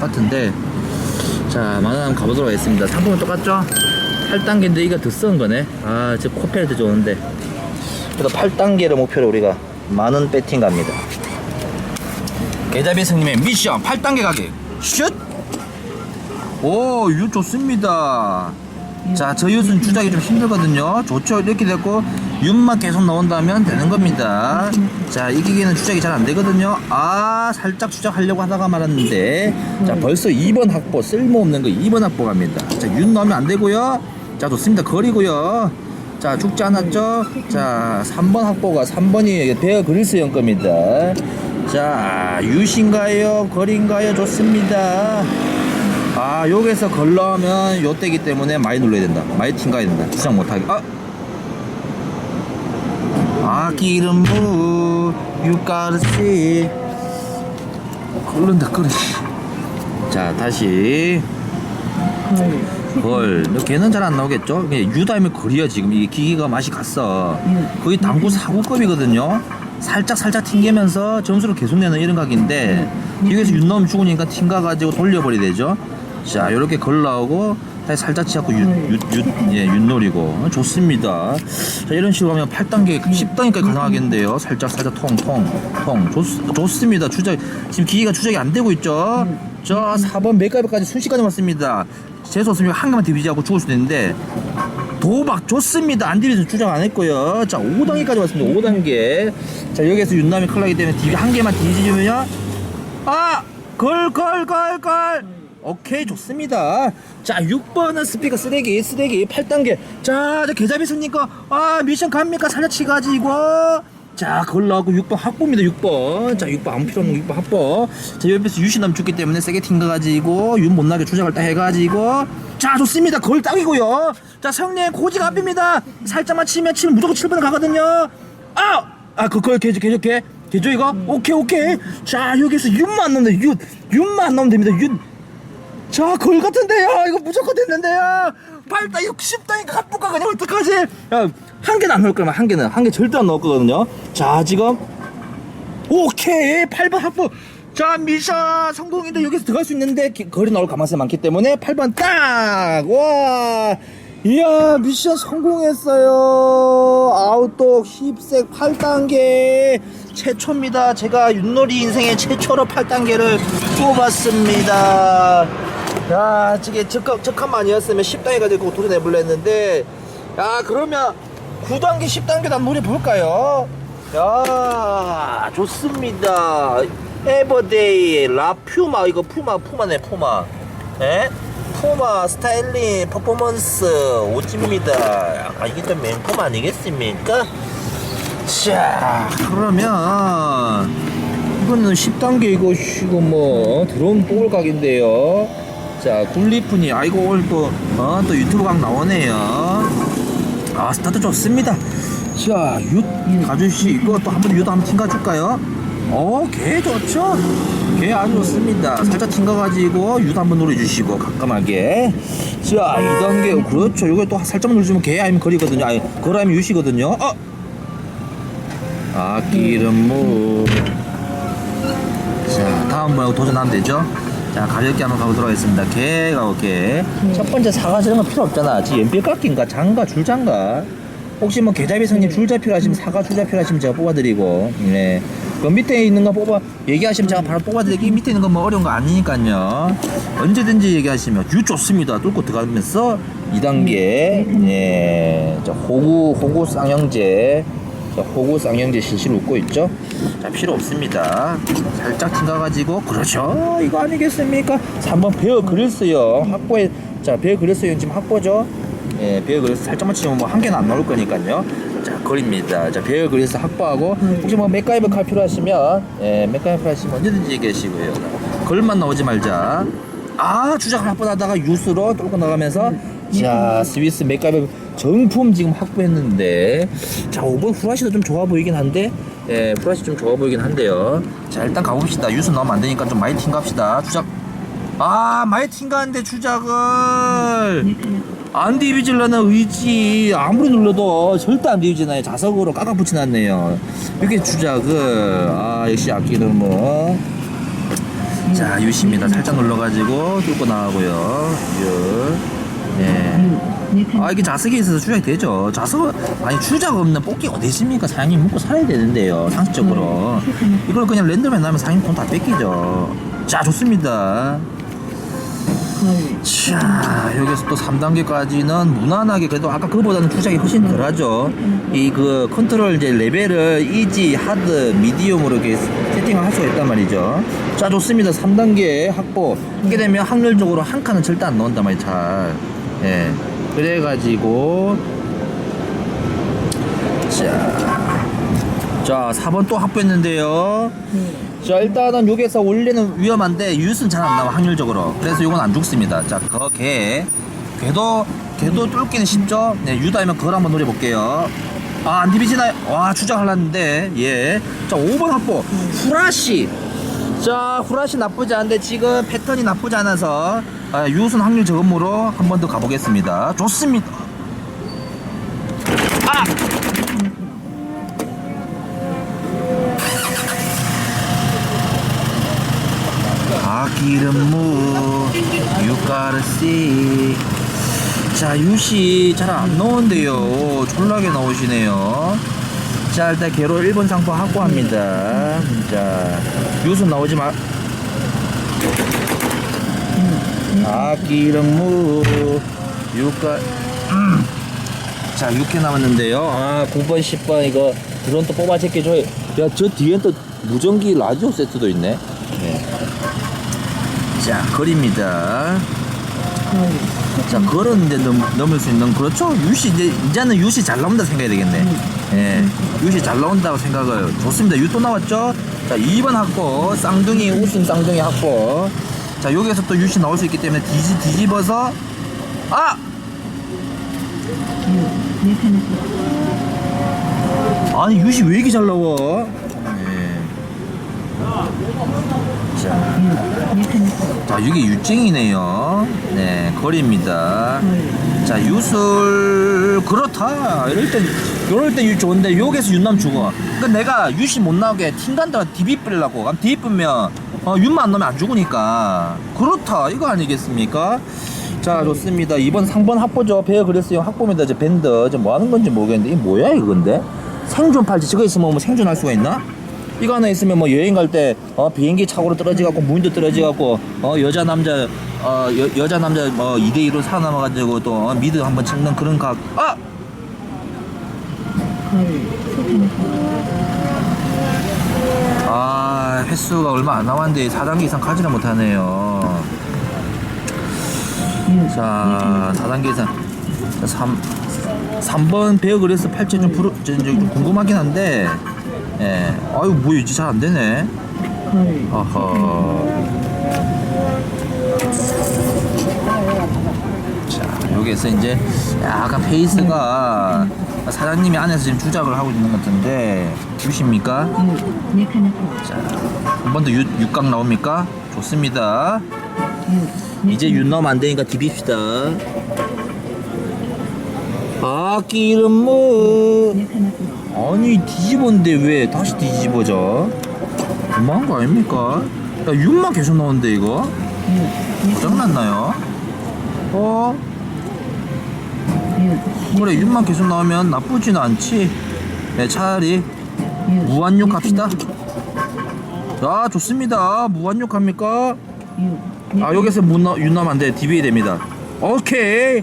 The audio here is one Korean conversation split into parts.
같은데 자 만원 한번 가보도록 하겠습니다 상품은 똑같죠? 8단계인데 이가 더 썩은 거네 아 지금 코펠도 좋은데 그래서 8단계를 목표로 우리가 만원 배팅 갑니다 계좌비 승님의 미션 8단계 가격 슛! 오, 유 좋습니다. 자, 저 윷은 주작이 좀 힘들거든요. 좋죠. 이렇게 됐고, 윷만 계속 나온다면 되는 겁니다. 자, 이 기계는 주작이 잘 안 되거든요. 아, 살짝 주작하려고 하다가 말았는데, 자, 벌써 2번 확보, 쓸모없는 거 2번 확보 갑니다. 자, 윷 넣으면 안 되고요. 자, 좋습니다. 거리고요. 자, 죽지 않았죠? 자, 3번 확보가 3번이 베어 그릴스 형 겁니다. 자, 유신가요? 거리인가요? 좋습니다. 아, 여기서 걸러면 요때기 때문에 많이 눌러야 된다. 많이 튕가야 된다. 주장 못하게. 아! 아, 기름무, 유가르시. 걸른다, 그래. 자, 다시. 걸. 걔는 잘 안 나오겠죠? 유다이면 거리야, 지금. 이게 기기가 맛이 갔어. 거의 당구 사고급이거든요. 살짝 살짝 튕기면서 점수를 계속 내는 이런 각인데 여기서 윤 넣으면 죽으니까 튕가가지고 돌려버리야 되죠. 자, 이렇게 걸 나오고 다시 살짝 치갖고 윷윷윷 예, 윷놀이고 어, 좋습니다. 자, 이런 식으로 하면 8단계, 10단계까지 가능하겠는데요. 살짝 살짝 통통 통 좋, 좋습니다. 추적 지금 기계가 추적이 안 되고 있죠. 저 4번 맥가이브까지 순식간에 왔습니다. 재수 없으면 한 개만 디비지하고 죽을 수도 있는데 도박 좋습니다. 안 디비서 주장 안 했고요. 자, 5단계까지 왔습니다. 5단계. 자, 여기에서 윤남이 클 나기 때문에 디비 한 개만 뒤지면요. 아! 걸, 걸, 걸, 걸! 오케이, 좋습니다. 자, 6번은 스피커 쓰레기, 쓰레기, 8단계. 자, 저 계좌비 씁니까? 아, 미션 갑니까? 살려치 가지고. 자, 걸러하고 6번 확보입니다, 6번. 자, 6번 아무 필요 없는 6번 확보. 자, 옆에서 유신남 죽기 때문에 세게 튕겨가지고, 윤 못나게 조작을 딱 해가지고. 자, 좋습니다. 걸 딱이고요. 자, 성님, 고지가 앞입니다. 살짝만 치면, 치면 무조건 7번 가거든요. 아! 아, 그거 개조, 개조, 개. 개조 이거? 오케이, 오케이. 자, 여기서 윤만 넣으면 돼. 윤. 윤만 넣으면 됩니다. 윤. 자, 걸 같은데요. 이거 무조건 됐는데요. 8단, 60단이 갑부가 그냥 어떡하지? 야, 한 개는 안 넣을 거면 한 개는. 한 개 절대 안 넣을 거거든요. 자, 지금. 오케이. 8번 합부. 자, 미션 성공인데 여기서 들어갈 수 있는데 기- 거리 나올 가능성이 많기 때문에 8번 딱! 와! 이야, 미션 성공했어요. 아웃독 힙색 8단계 최초입니다. 제가 윷놀이 인생의 최초로 8단계를 뽑았습니다. 야, 저게 적합, 적합만 아니었으면 10단계가 되고 도전해볼려 했는데, 야, 그러면 9단계, 10단계도 한번 노려볼까요? 야, 좋습니다. 에버데이, 라퓨마, 이거 푸마, 푸마네, 푸마. 에? 푸마, 스타일링, 퍼포먼스, 옷입니다. 아, 이게 또 맨폼 아니겠습니까? 자, 그러면, 이거는 10단계 이거, 이거 뭐, 드론 뽑을 각인데요. 자, 굴리프니, 아이고, 오늘 또, 어, 또 유튜브 각 나오네요. 아 스타트 좋습니다 자, 윷 가주시 이거 또 한번 윷 한번 튕가줄까요? 어, 개 좋죠? 개 아주 좋습니다. 살짝 튕가가지고 윷 한번 노려주시고 가끔하게. 자, 2단계 그렇죠. 이거 또 살짝만 누르시면 개 아니면 거리거든요. 아니, 걸 아니면 윷이거든요. 어! 아, 기름 무. 자, 다음 번에 도전하면 되죠? 자, 가볍게 한번 가보도록 하겠습니다. 개 가볼게. 첫 번째 사과 저런 거 필요 없잖아. 지금 연필 깎인가, 장가, 줄장가. 혹시 뭐 계좌비 성님 줄자 필요하시면 사과 줄자 필요하시면 제가 뽑아드리고, 네. 그 밑에 있는 거 뽑아, 얘기하시면 제가 바로 뽑아드리기 밑에 있는 거뭐 어려운 거 아니니까요. 언제든지 얘기하시면 유 좋습니다. 뚫고 들어가면서 2단계, 예. 자, 호구, 호구 쌍형제. 자, 호구 쌍형제 실실 웃고 있죠? 자, 필요 없습니다. 살짝 튕가가지고, 그렇죠. 이거 아니겠습니까? 3번 베어 그릴스요. 확보에, 자, 베어 그릴스요. 지금 확보죠? 예, 베어 그릴스 살짝만 치면 뭐 한 개는 안 나올 거니까요. 자, 거리입니다. 자, 베어 그릴스 확보하고, 혹시 뭐 맥가이버 칼 필요하시면, 예, 맥가이버 하시면 언제든지 얘기하시고요. 걸만 나오지 말자. 아, 주작 확보하다가 유스로 뚫고 나가면서, 자, 스위스 맥가이버 정품 지금 확보했는데, 자, 5번 후라시도 좀 좋아 보이긴 한데, 예, 후라시 좀 좋아 보이긴 한데요. 자, 일단 가봅시다. 유스 넣으면 안 되니까 좀 많이 팅 갑시다. 주작, 아, 많이 팅 가는데 주작을. 안 디비질라는 의지. 아무리 눌러도 절대 안 디비지나요 자석으로 깍깍 붙여놨네요. 이렇게 주작을. 아 역시 아끼는 뭐. 자 유시입니다. 살짝 눌러가지고 뚫고 나가고요. 유 예. 아 이게 자석이 있어서 추적이 되죠. 자석 아니 추적 없는 뽑기 어디 있습니까? 사장님 먹고 살아야 되는데요 상식적으로. 이걸 그냥 랜덤에 나면 사장님 돈 다 뺏기죠. 자 좋습니다. 자 여기서 또 3단계까지는 무난하게 그래도 아까 그거보다는 추적이 훨씬 덜하죠. 이 그 컨트롤 이제 레벨을 이지 하드 미디움으로 이렇게 세팅을 할 수가 있단 말이죠. 자 좋습니다. 3단계 확보. 이렇게 되면 확률적으로 한 칸은 절대 안 나온단 말이에요 잘 예. 그래가지고 자, 자 4번 또 확보했는데요. 자 일단은 여기에서 원래는 위험한데 유스는 잘 안 나와 확률적으로. 그래서 이건 안 죽습니다. 자그개. 궤도 궤도 뚫기는 쉽죠? 네 유다이면 그걸 한번 노려볼게요. 아 안 디비지나요? 와 추적하려는데 예 자 5번 확보. 후라시. 자 후라시 나쁘지 않은데 지금 패턴이 나쁘지 않아서 아, 유우선 확률 저음으로 한 번 더 가보겠습니다. 좋습니다. 아! 아기름무 유가르시 자 유시 잘안 나오는데요. 졸라게 나오시네요. 자 일단 개로 1번 상품 확보합니다. 자 유수 나오지 마 아기름무 유가 음. 자 6회 남았는데요. 아 9번 10번 이거 드론 또 뽑아 제껴줘요 야저 뒤엔 또 무전기 라디오 세트도 있네. 네. 자 거리입니다. 자 이제 넘, 넘을 수 있는 그렇죠? 유시 이제 이제는 유시 잘 나온다 생각이 되겠네. 예. 유시 잘 나온다고 생각을 좋습니다. 유 또 나왔죠? 자 2번 확보 쌍둥이 우승 쌍둥이 확보 자 여기에서 또 유시 나올 수 있기 때문에 뒤지, 뒤집어서 아! 아니 유시 왜 이렇게 잘 나와? 예. 자, 자 이게 유증이네요. 네 거리입니다. 자 유술 그렇다. 이럴 때 이럴 때유 좋은데 여기서 윤남 죽어. 그러니까 내가 유시 못 나오게 팀간다가 디비 뿌리려고. 디비 뿌면 어, 윤만 안 넣으면 안 죽으니까. 그렇다. 이거 아니겠습니까? 자 좋습니다. 이번 상번 확보죠. 베어 그랬어요 확보입니다. 이제 밴드. 이제 뭐 하는 건지 모르겠는데. 이게 뭐야 이거 근데? 생존 팔찌. 저거 있으면 뭐 생존할 수가 있나? 이거 하나 있으면 뭐 여행 갈 때 어, 비행기 착오로 떨어지 갖고 무인도 떨어지 갖고 어, 여자 남자 어, 여, 여자 남자 뭐 2대 2로 살아남아 가지고 또 어, 미드 한번 찍는 그런 각. 아! 아 횟수가 얼마 안 남았는데 4단계 이상 가지를 못하네요. 자 4단계 이상. 3 3번 베어 그래서 팔찌 좀, 부르, 좀, 좀 궁금하긴 한데 예. 아유 뭐 이제 잘 안 되네. 어허. 자 여기에서 이제 약간 페이스가 사장님이 안에서 지금 주작을 하고 있는 것 같은데 주십니까? 자, 한번더 육각 나옵니까? 좋습니다. 이제 윤 넣으면 안 되니까 디빕시다. 아, 기름무. 아니, 뒤집었는데 왜 다시 뒤집어져? 너무한 거 아닙니까? 야, 윤만 계속 나오는데, 이거? 고장났나요? 어? 그래, 윤만 계속 나오면 나쁘지는 않지. 네, 차라리 무한육 합시다. 자, 좋습니다. 무한육 합니까? 아, 여기서 문나, 윤나면 안 돼. DBA 됩니다. 오케이.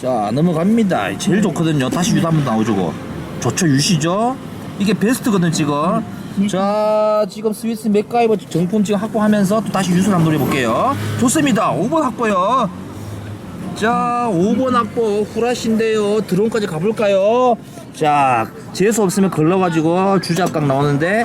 자, 넘어갑니다. 제일 좋거든요. 다시 유다 한번 나오죠. 좋죠, 유시죠? 이게 베스트거든, 지금. 자, 지금 스위스 맥가이버 정품 지금 확보하면서 또 다시 유수를 한번 노려볼게요. 좋습니다. 5번 확보요. 자, 5번 확보 후라시인데요. 드론까지 가볼까요? 자, 재수 없으면 걸러가지고 주작각 나오는데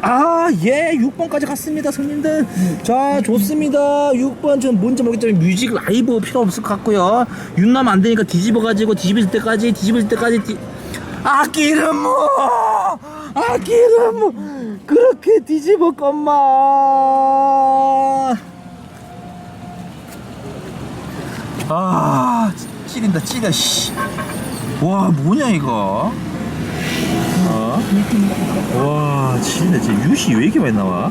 아, 예, 6번까지 갔습니다, 손님들. 자, 좋습니다. 6번 전 뭔지 모르겠지만 뮤직 라이브 필요 없을 것 같고요. 윤남 안 되니까 뒤집어가지고 뒤집을 때까지 뒤집을 때까지 뒤... 아, 기름무! 아, 기름무! 그렇게 뒤집었건만. 아 찌린다 찌려 씨 와 뭐냐 이거 어? 와 진짜 진짜 유시 왜 이렇게 많이 나와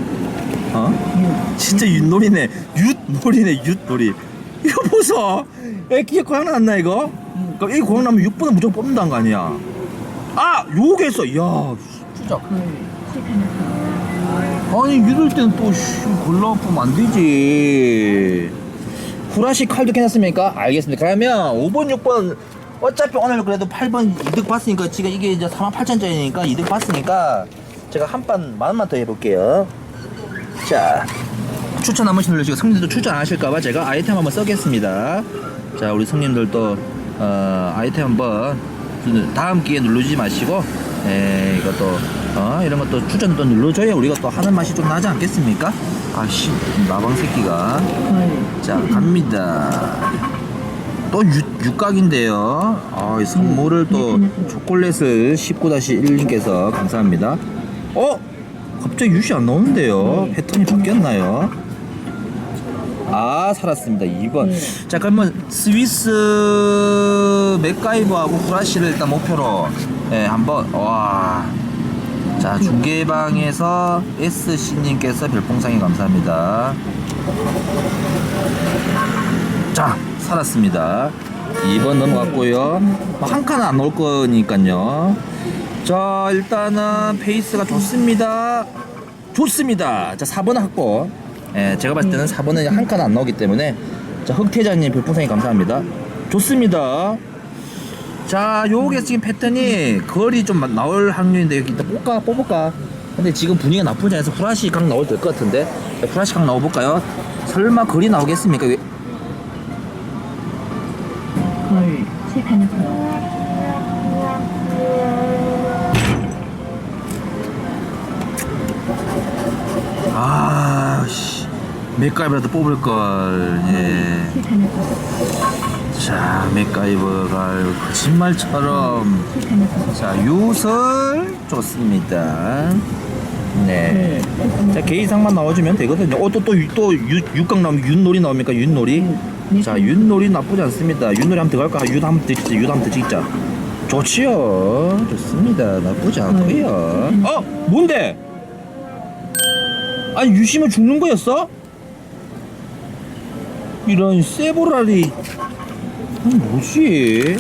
어? 진짜 윷놀이네. 윷놀이네, 윷놀이. 이거 보소. 애 기계 고장 났나, 이거? 그럼 이 고장 나면 6번은 무조건 뽑는다는 거 아니야? 아! 요게서, 이야, 진짜. 아니, 이럴 때는 또, 씨, 골라보면 안 되지. 후라시 칼도 괜찮습니까? 알겠습니다. 그러면 5번, 6번, 어차피 오늘 그래도 8번 이득 봤으니까, 지금 이게 이제 48,000짜리니까 이득 봤으니까, 제가 한판 만 원만 더 해볼게요. 자, 추천 한 번씩 눌러주시고, 성님들도 추천 안 하실까봐 제가 아이템 한번 써겠습니다. 자, 우리 성님들도, 어, 아이템 한번, 다음 기회에 누르지 마시고, 에, 이것도, 어, 이런 것도 추천도 눌러줘야 우리가 또 하는 맛이 좀 나지 않겠습니까? 아씨, 마방 새끼가. 자, 갑니다. 또 육, 육각인데요. 아, 이 선물을 또 초콜릿을 19-1님께서 감사합니다. 어? 갑자기 유시 안 나오는데요. 패턴이 바뀌었나요? 아, 살았습니다. 2번. 자, 그러면 스위스 맥가이버하고 후라시를 일단 목표로 예, 한번 와. 자, 중계방에서 SC님께서 별풍상이 감사합니다. 자, 살았습니다. 2번 넘어갔고요. 뭐한 칸은 안 나올 거니까요. 자, 일단은 페이스가 좋습니다. 좋습니다. 자, 4번 확보. 예, 제가 봤을 때는 4번은 한 칸 안 나오기 때문에 자, 흑태자님 별풍상이 감사합니다. 좋습니다. 자, 요게 지금 패턴이 거리 좀 마- 나올 확률인데 여기 일단 뽑까 뽑을까? 근데 지금 분위기가 나쁘지 않아서 후라시 각 나올 될 것 같은데 자, 후라시 각 나와볼까요? 설마 거리 나오겠습니까? 시판에서 아, 씨. 맥가이버라도 뽑을 걸. 예. 자, 맥가이버가 거짓말처럼. 자, 유설 좋습니다. 네. 자, 개 이상만 나와주면 되거든요. 어, 또, 또, 또, 유, 육각 나오면 윷놀이 나옵니까? 윷놀이? 자, 윷놀이 나쁘지 않습니다. 윷놀이 한번 들어갈까? 윷 한번 드시죠. 윷 한번 드시자. 좋지요. 좋습니다. 나쁘지 않고요. 어? 뭔데? 아니, 유시면 죽는 거였어? 이런 세보라리. 아, 뭐지?